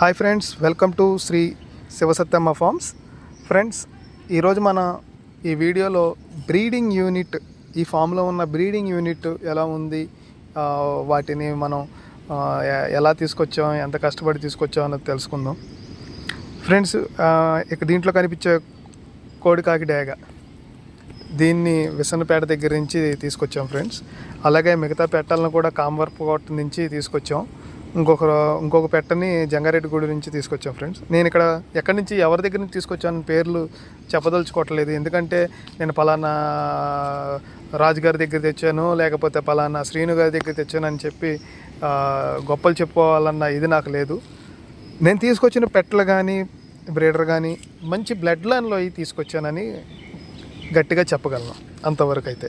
Hi friends welcome to Shri Sivasatyamma farms. Friends ఈరోజు మన ఈ వీడియోలో బ్రీడింగ్ యూనిట్ ఈ ఫామ్లో ఉన్న బ్రీడింగ్ యూనిట్ ఎలా ఉంది వాటిని మనం ఎలా తీసుకొచ్చాం ఎంత కష్టపడి తీసుకొచ్చాం అన్నది తెలుసుకుందాం. ఫ్రెండ్స్ ఇక దీంట్లో కనిపించే కోడికాకి డేగ. దీన్ని విసనపేట దగ్గర నుంచి తీసుకొచ్చాం ఫ్రెండ్స్. అలాగే మిగతా పెట్టాలను కూడా కామర్పకోట నుంచి తీసుకొచ్చాం. ఇంకొక ఇంకొక పెట్టని జంగారెడ్డిగూడి నుంచి తీసుకొచ్చాం ఫ్రెండ్స్. నేను ఇక్కడ ఎక్కడి నుంచి ఎవరి దగ్గర నుంచి తీసుకొచ్చాను పేర్లు చెప్పదలుచుకోవట్లేదు. ఎందుకంటే నేను పలానా రాజుగారి దగ్గర తెచ్చాను లేకపోతే పలానా శ్రీను గారి దగ్గర తెచ్చాను అని చెప్పి గొప్పలు చెప్పుకోవాలన్న ఇది నాకు లేదు. నేను తీసుకొచ్చిన పెట్టలు కానీ బ్రీడర్ కానీ మంచి బ్లడ్ లైన్లో అవి తీసుకొచ్చానని గట్టిగా చెప్పగలను అంతవరకు అయితే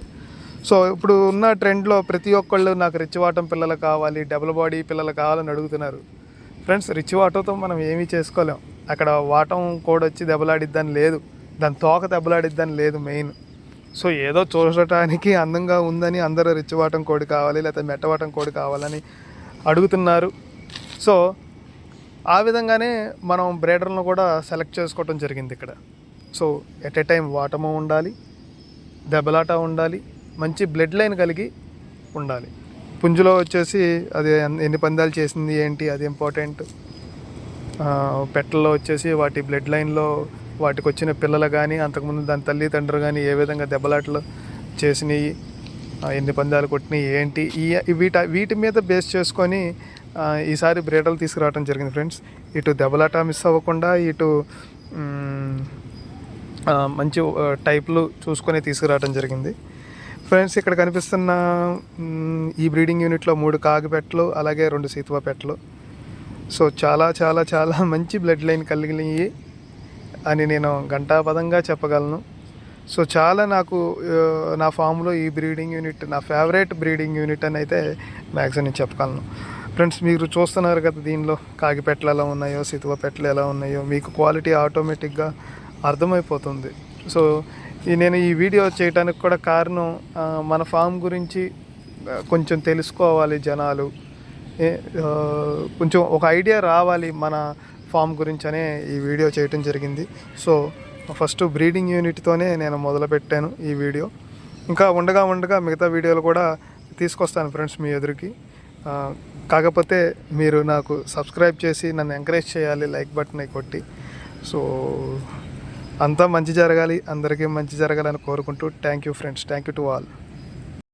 సో ఇప్పుడు ఉన్న ట్రెండ్లో ప్రతి ఒక్కళ్ళు నాకు రిచ్ వాటం పిల్లలు కావాలి డబుల్ బాడీ పిల్లలు కావాలని అడుగుతున్నారు. ఫ్రెండ్స్ రిచ్ వాటంతో మనం ఏమీ చేసుకోలేం. అక్కడ వాటం కోడ్ వచ్చి దెబ్బలాడిద్దని లేదు. దాని తోక దెబ్బలాడిద్దని లేదు మెయిన్. సో ఏదో చూడటానికి అందంగా ఉందని అందరూ రిచ్ వాటం కోడి కావాలి లేకపోతే మెట్టవాటం కోడి కావాలని అడుగుతున్నారు. సో ఆ విధంగానే మనం బ్రేడర్లను కూడా సెలెక్ట్ చేసుకోవటం జరిగింది ఇక్కడ. సో ఎట్ ఎ టైం వాటము ఉండాలి దెబ్బలాట ఉండాలి మంచి బ్లడ్ లైన్ కలిగి ఉండాలి. పుంజులో వచ్చేసి అది ఎన్ని పందాలు చేసింది ఏంటి అది ఇంపార్టెంట్. పెట్టల్లో వచ్చేసి వాటి బ్లడ్ లైన్లో వాటికి వచ్చిన పిల్లలు కానీ అంతకుముందు దాని తల్లిదండ్రులు కానీ ఏ విధంగా దెబ్బలాటలు చేసినాయి ఎన్ని పందాలు కొట్టినాయి ఏంటి ఈ వీట వీటి మీద బేస్ చేసుకొని ఈసారి బ్రేడలు తీసుకురావడం జరిగింది ఫ్రెండ్స్. ఇటు దెబ్బలాట మిస్ అవ్వకుండా ఇటు మంచి టైప్లు చూసుకొని తీసుకురావడం జరిగింది. ఫ్రెండ్స్ ఇక్కడ కనిపిస్తున్న ఈ బ్రీడింగ్ యూనిట్లో మూడు కాగిపెట్టలు అలాగే రెండు సీతువ పెట్టలు. సో చాలా చాలా చాలా మంచి బ్లడ్ లైన్ కలిగినవి అని నేను ఘంటాపదంగా చెప్పగలను. సో చాలా నాకు నా ఫామ్లో ఈ బ్రీడింగ్ యూనిట్ నా ఫేవరెట్ బ్రీడింగ్ యూనిట్ అని అయితే మ్యాక్సిమం నేను చెప్పగలను. ఫ్రెండ్స్ మీరు చూస్తున్నారు కదా దీనిలో కాగిపెట్టలు ఎలా ఉన్నాయో సితువ పెట్టలు ఎలా ఉన్నాయో మీకు క్వాలిటీ ఆటోమేటిక్గా అర్థమైపోతుంది. సో నేను ఈ వీడియో చేయడానికి కూడా కారణం మన ఫామ్ గురించి కొంచెం తెలుసుకోవాలి జనాలు. ఏ- కొంచెం ఒక ఐడియా రావాలి మన ఫామ్ గురించి అనే ఈ వీడియో చేయటం జరిగింది. సో ఫస్ట్ బ్రీడింగ్ యూనిట్తోనే నేను మొదలుపెట్టాను ఈ వీడియో. ఇంకా ఉండగా ఉండగా మిగతా వీడియోలు కూడా తీసుకొస్తాను ఫ్రెండ్స్ మీ ఎదురుకి. కాకపోతే మీరు నాకు సబ్స్క్రైబ్ చేసి నన్ను ఎంకరేజ్ చేయాలి లైక్ బటన్ కొట్టి. సో అంతా మంచి జరగాలి అందరికీ మంచి జరగాలని కోరుకుంటూ thank you friends thank you to all